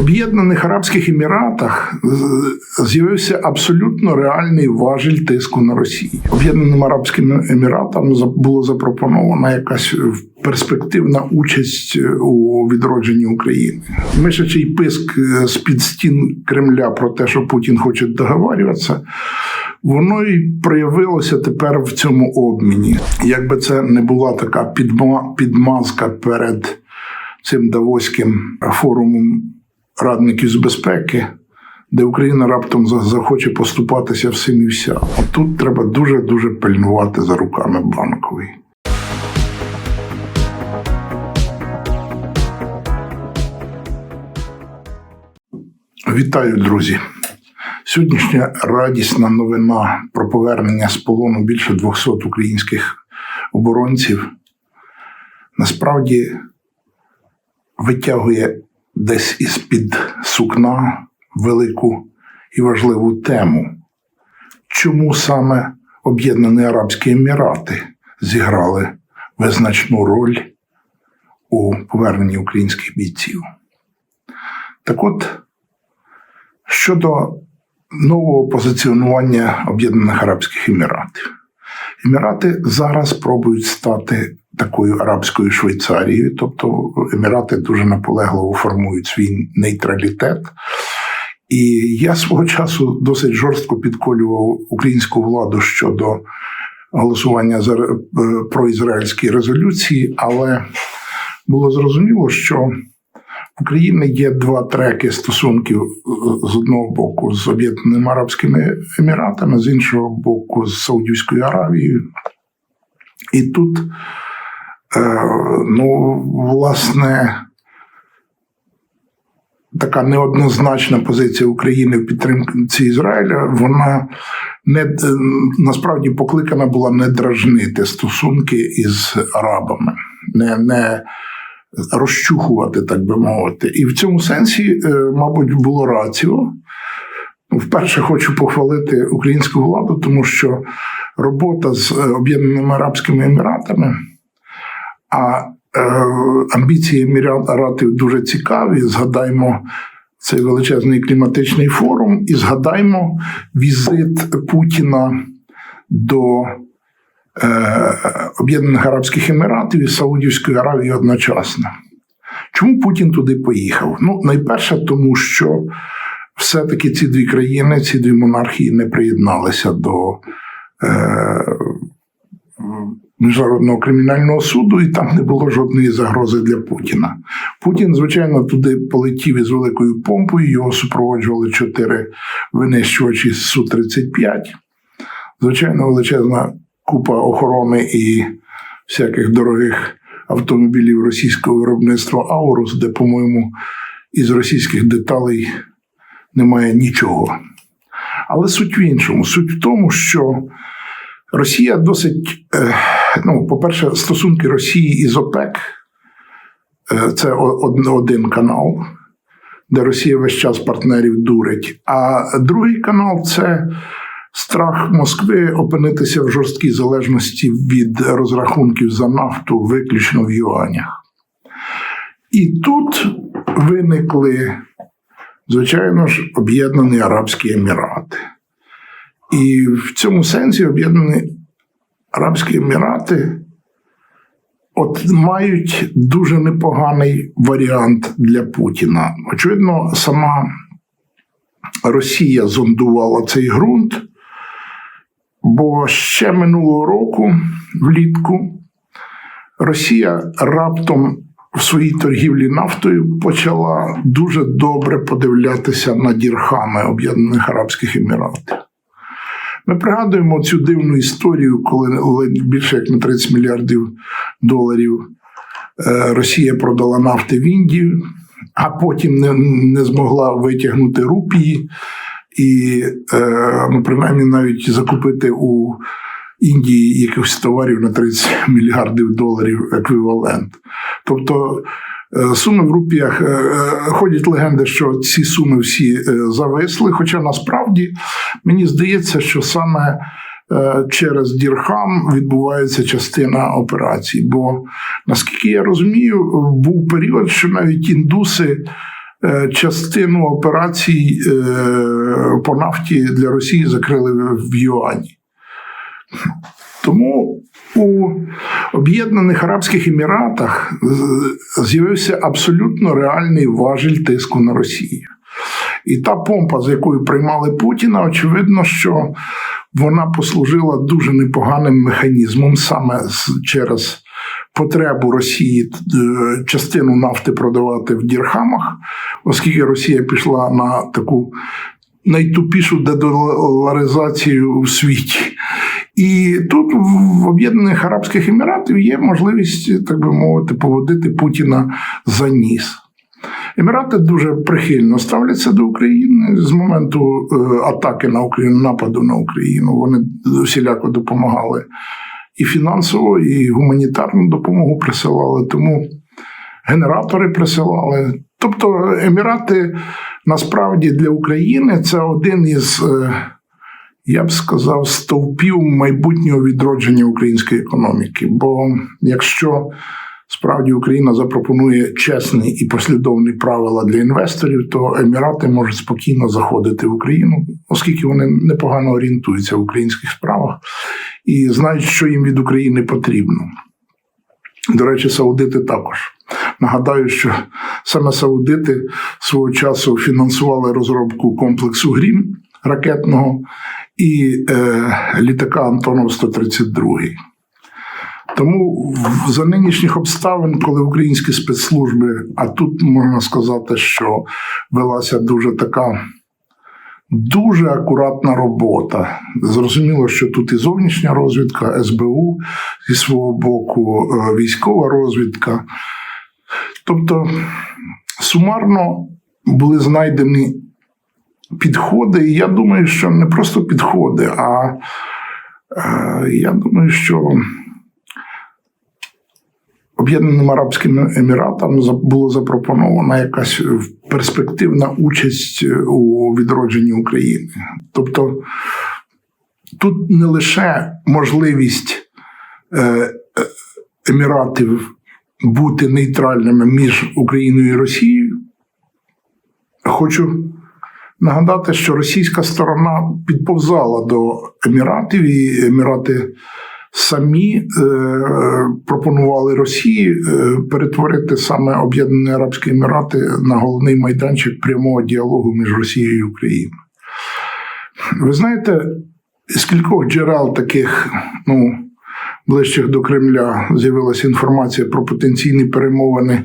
Об'єднаних Арабських Еміратах з'явився абсолютно реальний важіль тиску на Росію. Об'єднаним Арабським Еміратам було запропонована якась перспективна участь у відродженні України. Мишачий писк з під стін Кремля про те, що Путін хоче договарюватися. Воно й проявилося тепер в цьому обміні. Якби це не була така підма- підмазка перед цим Давоським форумом радників з безпеки, де Україна раптом захоче поступатися всім і вся. От тут треба дуже дуже пильнувати за руками банкової. Вітаю, друзі! Сьогоднішня радісна новина про повернення з полону більше 200 українських оборонців насправді витягує десь із-під сукна велику і важливу тему. Чому саме Об'єднані Арабські Емірати зіграли визначну роль у поверненні українських бійців? Так от, щодо нового позиціонування Об'єднаних Арабських Еміратів. Емірати зараз пробують стати такою арабською Швейцарією, тобто Емірати дуже наполегливо формують свій нейтралітет. І я свого часу досить жорстко підколював українську владу щодо голосування за е, проізраїльські резолюції, але було зрозуміло, що в Україні є два треки стосунків е, з одного боку з Об'єднаними Арабськими Еміратами, з іншого боку, з Саудівською Аравією. І тут, ну, власне, така неоднозначна позиція України в підтримці Ізраїля, вона не е, насправді покликана була не дражнити стосунки із арабами, не, не розчухувати, так би мовити. І в цьому сенсі, е, мабуть, було раціо. Вперше хочу похвалити українську владу, тому що робота з е, Об'єднаними Арабськими Еміратами, а е, амбіції Еміратів дуже цікаві. Згадаймо цей величезний кліматичний форум, і згадаймо візит Путіна до е, Об'єднаних Арабських Еміратів і Саудівської Аравії одночасно. Чому Путін туди поїхав? Ну, найперше, тому що все-таки ці дві країни, ці дві монархії не приєдналися до е, Міжнародного кримінального суду, і там не було жодної загрози для Путіна. Путін, звичайно, туди полетів із великою помпою. Його супроводжували чотири винищувачі Су-35. Звичайно, величезна купа охорони і всяких дорогих автомобілів російського виробництва Аурус, де, по-моєму, із російських деталей немає нічого. Але суть в іншому. Суть в тому, що Росія досить, е, ну, по-перше, стосунки Росії із ОПЕК е, це один канал, де Росія весь час партнерів дурить. А другий канал це страх Москви опинитися в жорсткій залежності від розрахунків за нафту виключно в юанях. І тут виникли, звичайно ж, Об'єднані Арабські Емірати. І в цьому сенсі Об'єднані Арабські Емірати от мають дуже непоганий варіант для Путіна. Очевидно, сама Росія зондувала цей ґрунт, бо ще минулого року, влітку, Росія раптом в своїй торгівлі нафтою почала дуже добре подивлятися на дірхами Об'єднаних Арабських Еміратів. Ми пригадуємо цю дивну історію, коли більше як на 30 мільярдів доларів е, Росія продала нафти в Індію, а потім не, не змогла витягнути рупії і, е, ну, принаймні, навіть закупити у Індії якихось товарів на 30 мільярдів доларів еквівалент. Тобто суми в рупіях е, е, ходять легенди, що ці суми всі е, зависли. Хоча насправді мені здається, що саме е, через Дірхам відбувається частина операцій. Бо наскільки я розумію, був період, що навіть індуси е, частину операцій е, по нафті для Росії закрили в Юані. Тому у Об'єднаних Арабських Еміратах з'явився абсолютно реальний важіль тиску на Росію. І та помпа, з якою приймали Путіна, очевидно, що вона послужила дуже непоганим механізмом саме через потребу Росії е, частину нафти продавати в дірхамах, оскільки Росія пішла на таку найтупішу дедоларизацію в світі. І тут в Об'єднаних Арабських Еміратів є можливість, так би мовити, поводити Путіна за ніс. Емірати дуже прихильно ставляться до України з моменту е, атаки на Україну, нападу на Україну. Вони всіляко допомагали і фінансово, і гуманітарну допомогу присилали. Тому генератори присилали. Тобто Емірати насправді для України це один із, е, я б сказав, стовпів майбутнього відродження української економіки. Бо якщо справді Україна запропонує чесні і послідовні правила для інвесторів, то Емірати можуть спокійно заходити в Україну, оскільки вони непогано орієнтуються в українських справах і знають, що їм від України потрібно. До речі, саудити також. Нагадаю, що саме саудити свого часу фінансували розробку комплексу Грім ракетного і е, літака Антонов 132. Тому за нинішніх обставин, коли українські спецслужби, а тут можна сказати, що велася дуже така дуже акуратна робота. Зрозуміло, що тут і зовнішня розвідка, СБУ зі свого боку, е, військова розвідка. Тобто сумарно були знайдені підходи, і я думаю, що не просто підходи, а е, я думаю, що Об'єднаним Арабським Еміратам було запропонована якась перспективна участь у відродженні України. Тобто тут не лише можливість е, е, Еміратів бути нейтральними між Україною і Росією. Хочу нагадати, що російська сторона підповзала до Еміратів, і Емірати самі е, пропонували Росії е, перетворити саме Об'єднані Арабські Емірати на головний майданчик прямого діалогу між Росією і Україною. Ви знаєте, з кількох джерел таких, ну, ближчих до Кремля, з'явилася інформація про потенційні перемовини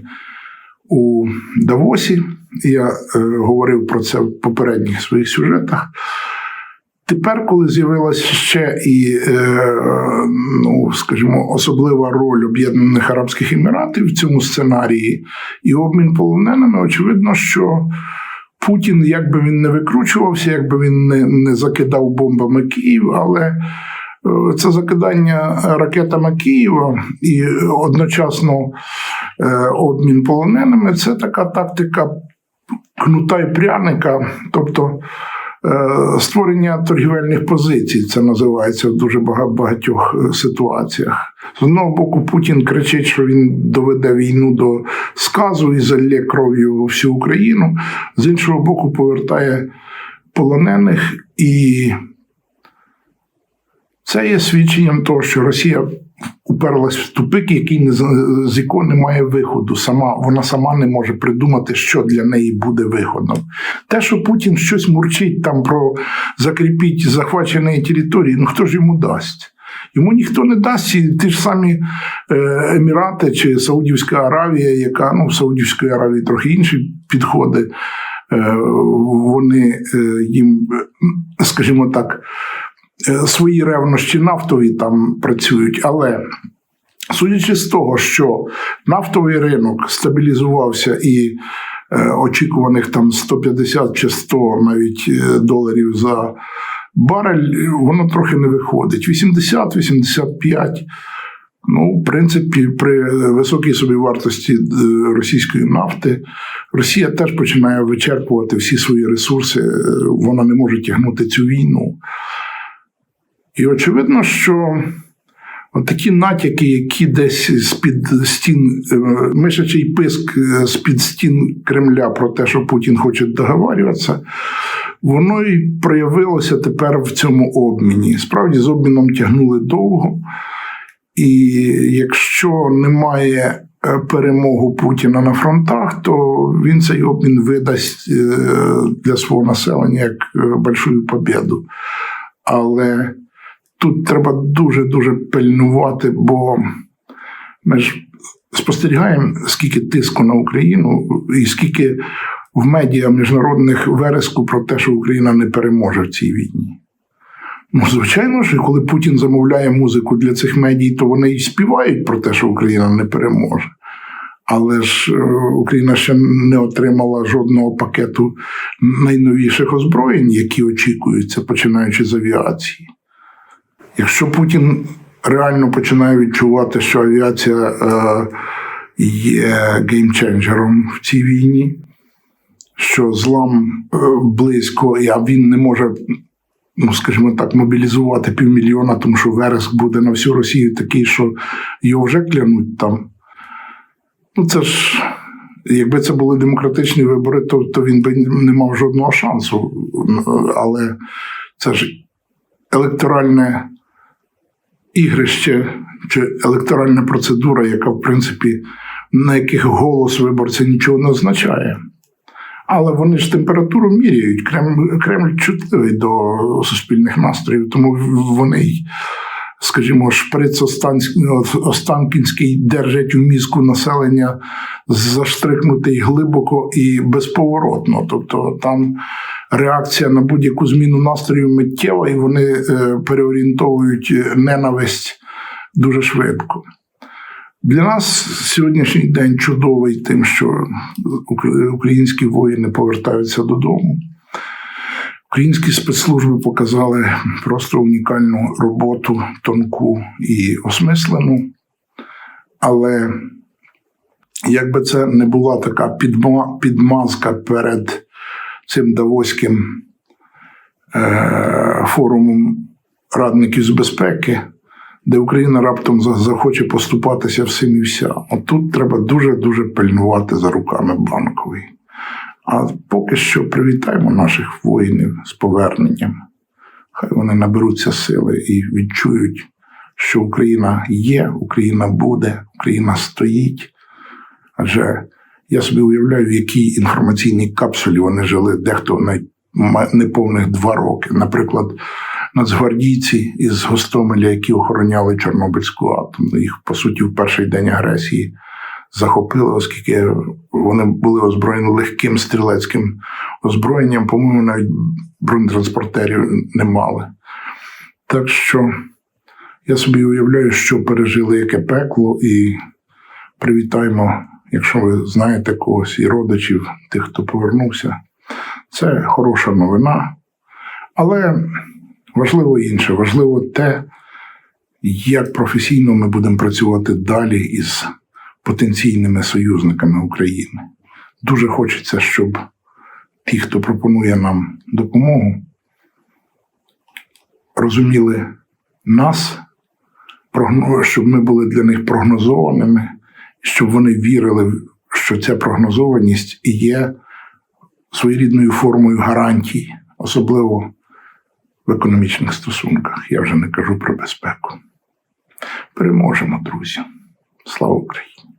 у Давосі. Я е, говорив про це в попередніх своїх сюжетах. Тепер, коли з'явилася ще і, е, ну, скажімо, особлива роль Об'єднаних Арабських Еміратів в цьому сценарії і обмін полоненими, очевидно, що Путін, як би він не викручувався, як би він не, не закидав бомбами Київ, але е, це закидання ракетами Києва і одночасно обмін полоненими це така тактика кнута і пряника, тобто е, створення торгівельних позицій, це називається в дуже багатьох е, ситуаціях. З одного боку, Путін кричить, що він доведе війну до сказу і залє кров'ю всю Україну, з іншого боку, повертає полонених, і це є свідченням того, що Росія уперлась в тупик, який не з- якого немає виходу. Сама вона сама не може придумати, що для неї буде виходом. Те, що Путін щось мурчить там про закріпіть захвачені території, ну хто ж йому дасть? Йому ніхто не дасть і ті ж самі е, Емірати чи Саудівська Аравія, яка ну в Саудівської Аравії трохи інші підходи. Е, вони е, їм, скажімо так, свої ревнощі нафтові там працюють, але судячи з того, що нафтовий ринок стабілізувався і е, очікуваних там 150 чи 100 навіть е, доларів за барель, е, воно трохи не виходить. 80-85. Ну, в принципі, при високій собівартості е, російської нафти Росія теж починає вичерпувати всі свої ресурси. е, Вона не може тягнути цю війну. І очевидно, що такі натяки, які десь з-під стін, е, мишачий писк е, з-під стін Кремля про те, що Путін хоче договарюватися, воно і проявилося тепер в цьому обміні. Справді, з обміном тягнули довго. І якщо немає е, перемогу Путіна на фронтах, то він цей обмін видасть для свого населення як большую побіду. Але тут треба дуже-дуже пильнувати, бо ми ж спостерігаємо, скільки тиску на Україну, і скільки в медіа міжнародних вереску про те, що Україна не переможе в цій війні. Ну, звичайно ж, коли Путін замовляє музику для цих медій, то вони і співають про те, що Україна не переможе. Але ж е, Україна ще не отримала жодного пакету найновіших озброєнь, які очікуються, починаючи з авіації. Якщо Путін реально починає відчувати, що авіація е, є геймченджером в цій війні, що злам е, близько, а він не може, ну скажімо так, мобілізувати півмільйона, тому що вереск буде на всю Росію такий, що його вже клянуть там. Ну, це ж, якби це були демократичні вибори, то, то він би не мав жодного шансу. Але це ж електоральне ігрище чи електоральна процедура, яка, в принципі, на яких голос виборця нічого не означає. Але вони ж температуру міряють. Кремль, Кремль чутливий до суспільних настроїв, тому вони скажімо, шприц Останкінський держать у мізку населення заштрикнутий глибоко і безповоротно. Тобто там реакція на будь-яку зміну настрою миттєва, і вони е, переорієнтовують ненависть дуже швидко. Для нас сьогоднішній день чудовий тим, що українські воїни повертаються додому. Українські спецслужби показали просто унікальну роботу, тонку і осмислену. Але якби це не була така підмазка перед цим Давоським е, форумом радників з безпеки, де Україна раптом захоче поступатися всім і вся. От тут треба дуже-дуже пильнувати за руками банкової. А поки що привітаємо наших воїнів з поверненням. Хай вони наберуться сили і відчують, що Україна є, Україна буде, Україна стоїть. Адже я собі уявляю, в якій інформаційній капсулі вони жили, дехто навіть неповних два роки. Наприклад, нацгвардійці із Гостомеля, які охороняли Чорнобильську атомну, їх по суті в перший день агресії захопили, оскільки вони були озброєні легким стрілецьким озброєнням, по-моєму, навіть бронетранспортерів не мали. Так що я собі уявляю, що пережили яке пекло, і привітаємо, якщо ви знаєте когось і родичів, тих, хто повернувся. Це хороша новина. Але важливо інше, важливо те, як професійно ми будемо працювати далі із потенційними союзниками України. Дуже хочеться, щоб ті, хто пропонує нам допомогу, розуміли нас, щоб ми були для них прогнозованими, щоб вони вірили, що ця прогнозованість є своєрідною формою гарантій, особливо в економічних стосунках. Я вже не кажу про безпеку. Переможемо, друзі. Слава Україні!